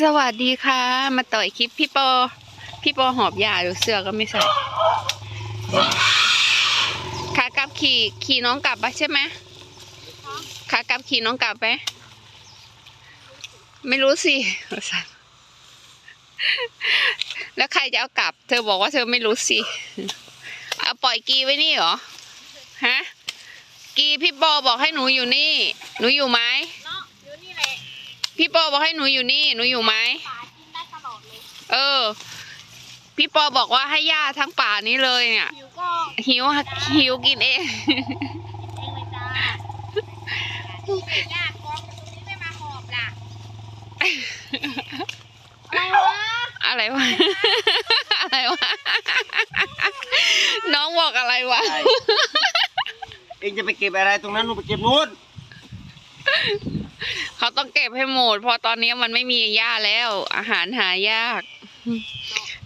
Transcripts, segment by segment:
สวัสดีค่ะ มาต่อยคลิปพี่ปอ พี่ปอหอบยาหรือเสื้อก็ไม่ใส่ขากลับขี่ขี่น้องกลับปะใช่ไหมขากลับขี่น้องกลับไหมไม่รู้สิแล้วใครจะเอากลับ เธอบอกว่าเธอไม่รู้สิเอาปล่อยกีไว้นี่เหรอฮะกีพี่ปอบอกให้หนูอยู่นี่ หนูอยู่ไหม เนาะอยู่นี่แหละ พี่ปอบอกให้หนูอยู่นี่ หนูอยู่ไหมป่ากินได้ตลอดเลยเออ พี่ปอบอกว่าให้ย่าทั้งป่านี้เลยเนี่ย หิวก็หิวหิวกินเองเองเลยจ้านี่ญาติกองตรงนี้ไม่มาหอบล่ะอะไรวะอะไรวะ อะไรวะ น้องบอกอะไรวะ เองจะไปเก็บอะไรตรงนั้นนูนไปเก็บนู้นเขา ต้องเก็บให้หมดเพราะตอนนี้มันไม่มีหญ้าแล้ว อาหารหายาก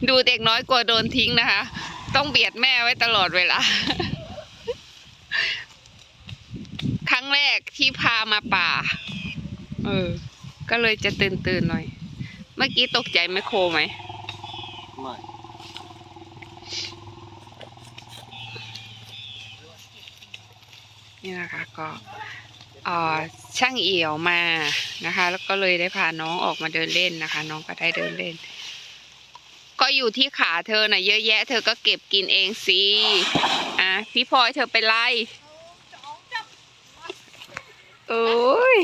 ดูเด็กน้อยกลัวโดนทิ้งนะคะ ต้องเบียดแม่ไว้ตลอดเวลา ครั้งแรกที่พามาป่า เออ ก็เลยจะตื่นตื่นๆหน่อย เมื่อกี้ตกใจไหมโคไหมไม่นี่นะคะก็ ช่างเอี่ยวมานะคะ แล้วก็เลยได้พาน้องออกมาเดินเล่นนะคะ น้องก็ได้เดินเล่น ก็อยู่ที่ขาเธอน่ะเยอะแยะ เธอก็เก็บกินเองสิอะพี่พลอยเธอเป็นไรโอ้ย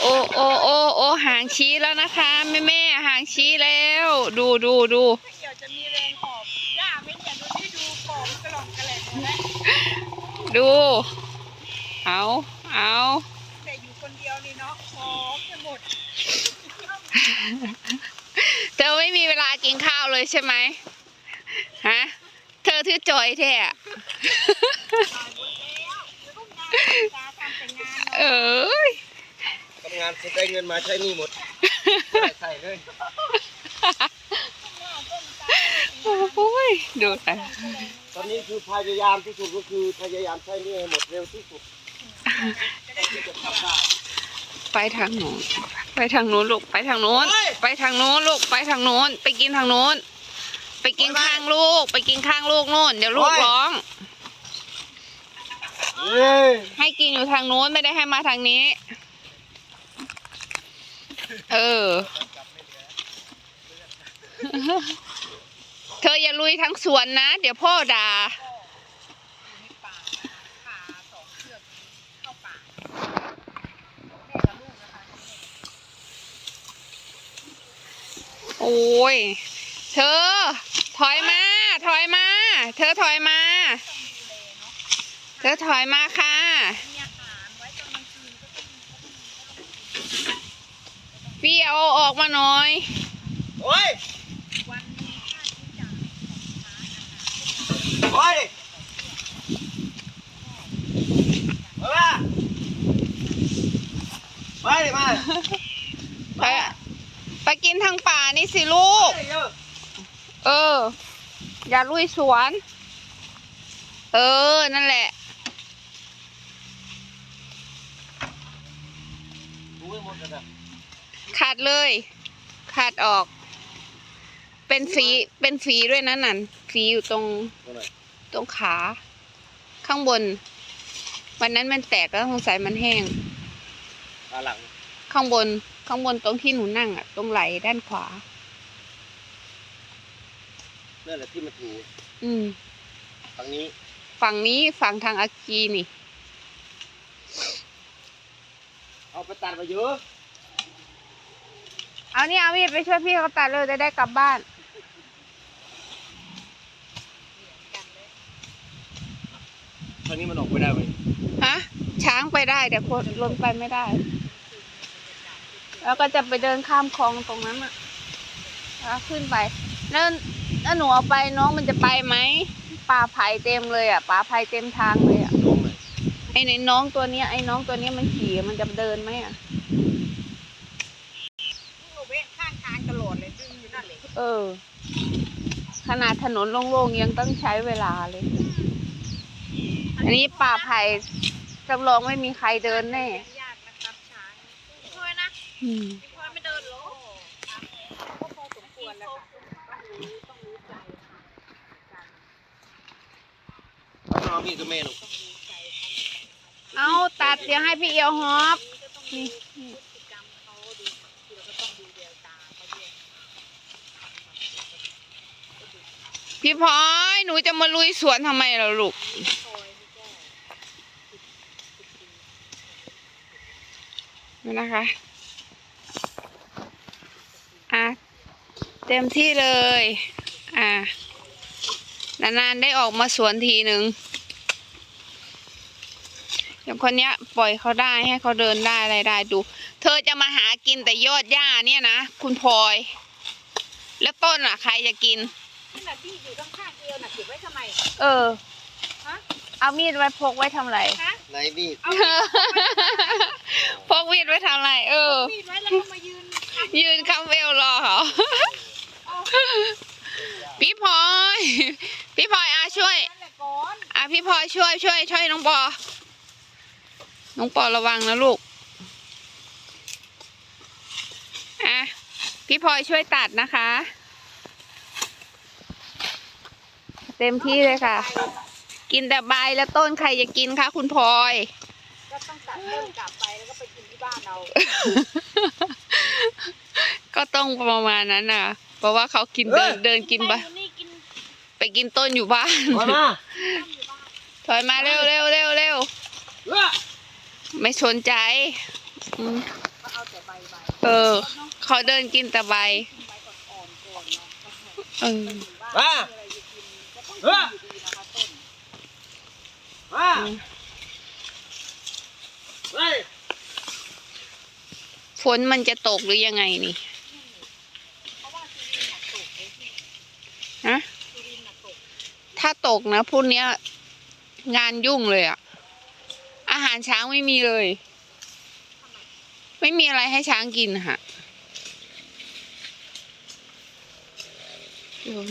โอ้โอ้โอ้โอ้หางชี้แล้วนะคะแม่แม่หางชี้แล้ว ดูดูดูเดี๋ยวจะมีแรงหอบย่าไม่เนี่ยดูที่ดูกองกระหล่องกระแหลกดู เอาเอาแต่อยู่คนเดียวนี่เนาะหอบไปหมดเธอไม่มีเวลากินข้าวเลยใช่ไหมฮะเธอทื่อจอยแท้อะตายหมดแล้วเดี๋ยวต้องงานตาทำแต่งานเอ้ยทำงานเสร็จได้เงินมาใช้หนี่หมดใส่เลยโอ้ยดูแต่ตอนนี้คือพยายามที่สุดก็คือพยายามใช้หนี่ให้หมดเร็วที่สุดจะทำ ได้ไปทางโน้นไปทางโน้นลูกไปทางโน้น ไปทางโน้นลูกไปทางโน้น ไปกินทางโน้น ไปกินข้างลูก ไปกินข้างลูกโน่นเดี๋ยวลูกร้องเอ้ยให้กินอยู่ทางโน้นไม่ได้ให้มาทางนี้ เออ เธออย่าลุยทั้งสวนนะ เดี๋ยวพ่อด่าป่าขาสองเชือกเข้าป่าแม่กับลูกนะคะ โอ้ย เธอ ถอยมา ถอยมา เธอถอยมา เธอถอยมาค่ะมีอาหารไว้ตอนกลางคืนก็ต้องพี่เอาออกมาหน่อย โอ้ยวันหนึงค่าใช้จ่ายโอ้ยมาไปดิมา ไปไปกินทางป่านี่สิลูกไปเยอะเออ อย่าลุยสวน เออ นั่นแหละดูให้หมดเลยนะขาดเลย ขาดออก เป็นฝีเป็นฝีด้วยนะนั่นฝีอยู่ตรง ตรงไหนตรงขา ข้างบน วันนั้นมันแตกแล้วสงสัยมันแห้งขาหลังข้างบน ข้างบนตรงที่หนูนั่งอะ ตรงไหล่ด้านขวา นั่นแหละที่มันถูอืม ฝั่งนี้ฝั่งนี้ฝั่งทางอากีนี่ เอาไปตัดมาเยอะเอานี่เอามีดไปช่วยพี่เขาตัดเลยจะได้กลับบ้าน ทางนี้มันออกไม่ได้ไหมฮะ ช้างไปได้แต่คนลนไปไม่ได้ แล้วก็จะไปเดินข้ามคลองตรงนั้นอะแล้วขึ้นไป แล้วแล้วหนูเอาไปน้องมันจะไปไหมป่าไผ่เต็มเลยอะป่าไผ่เต็มทางเลยอะลงเลยไอ้ในน้องตัวเนี้ยไอ้น้องตัวเนี้ยมันขี่มันจะเดินไหมอะลูกเว้นข้างทางตลอดเลยดึงอยู่นั่นเลยเออ ขนาดถนนโล่งๆยังต้องใช้เวลาเลย อันนี้ป่าไผ่จำลองไม่มีใครเดินแน่ อืมน้องพี่ก็แม่หนูเอาตัดเสียงให้พี่เอียวฮอบนี่พี่พอยหนูจะมาลุยสวนทำไมล่ะลูก นะคะ อะเต็มที่เลย อะนานๆได้ออกมาสวนทีหนึ่งอย่างคนเนี้ยปล่อยเขาได้ให้เขาเดินได้อะไรได้ดู เธอจะมาหากินแต่ยอดหญ้าเนี่ยนะ คุณพลอย แล้วต้นอะ ใครจะกินนี่น่ะที่อยู่ข้างๆเอวน่ะเก็บไว้ทำไม เออ ฮะ เอามีดไว้พกไว้ทำไร ฮะไหนพี่เอาพกมีดไว้ทำไร เออ มีดไว้แล้วก็มายืน ยืนคำเวลรอเขาเอาพี่พลอย พี่พลอยอาช่วยนั่นแหละก่อนอะพี่พลอยช่วยช่วยช่วยน้องปอ น้องปอระวังนะลูก อะ พี่พลอยช่วยตัดนะคะ เต็มที่เลยค่ะ กินแต่ใบแล้วต้นใครจะกินคะคุณพลอย ก็ต้องตัดเริ่มกลับไปแล้วก็ไปกินที่บ้านเรา ก็ต้องประมาณนั้นน่ะ เพราะว่าเขากินเดินเดินกินไปแม่อยู่นี่กินไปกินต้นอยู่บ้านมามาต้มอยู่บ้านถอยมาเร็วเร็วเร็วเร็วเอ้อไม่สนใจอืมก็เอาแต่ใบใบเออเขาเดินกินแต่ใบกินใบก่อนๆก่อนเนาะเอออยู่บ้านมีอะไรจะกินก็ต้องกินอยู่ดีนะคะต้นมาเฮ้ยฝนมันจะตกหรือยังไงนี่ เพราะว่าสุรินทร์หนักตกเลยพี่ ฮะ สุรินทร์หนักตก ถ้าตกนะพรุ่งเนี้ย งานยุ่งเลยอะอาหารช้างไม่มีเลย ไม่มีอะไรให้ช้างกินค่ะเออ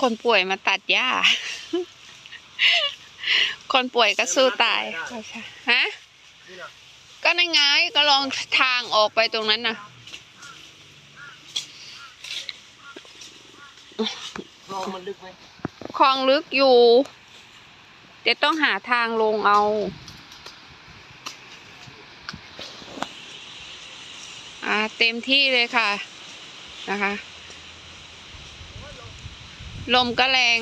คนป่วยมาตัดหญ้า คนป่วยก็สู้ตาย ฮะนี่นะ ก็นั่นไงก็ลองทางออกไปตรงนั้นนะคลองมันลึกไหมคลองลึกอยู่จะต้องหาทางลงเอาอ่าเต็มที่เลยค่ะนะคะ ลมก็แรง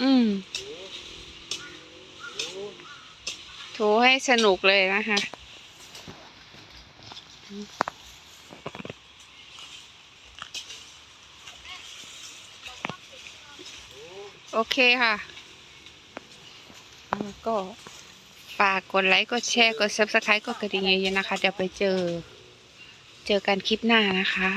อืมโถให้สนุกเลยนะคะ โอเคค่ะก็ฝากกดไลค์กดแชร์กด subscribe กดกระดิ่งเยอะๆนะคะ เดี๋ยวไปเจอ เจอกันคลิปหน้านะคะ